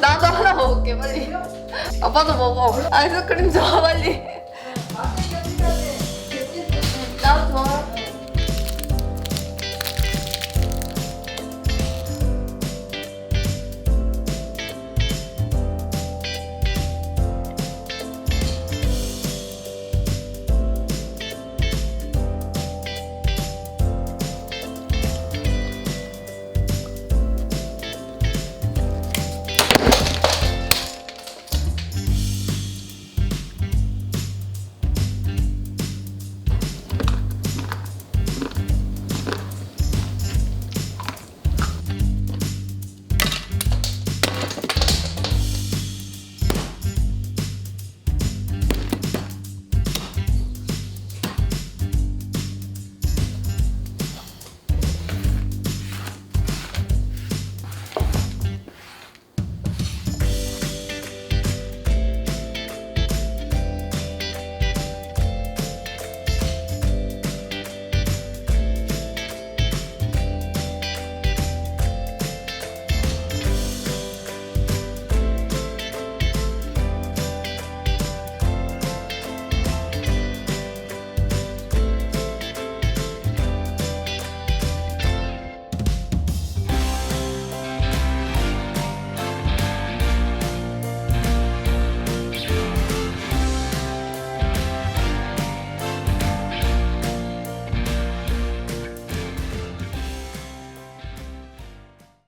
나도 하나 먹을게 빨리. 아빠도 먹어. 아이스크림 줘 빨리.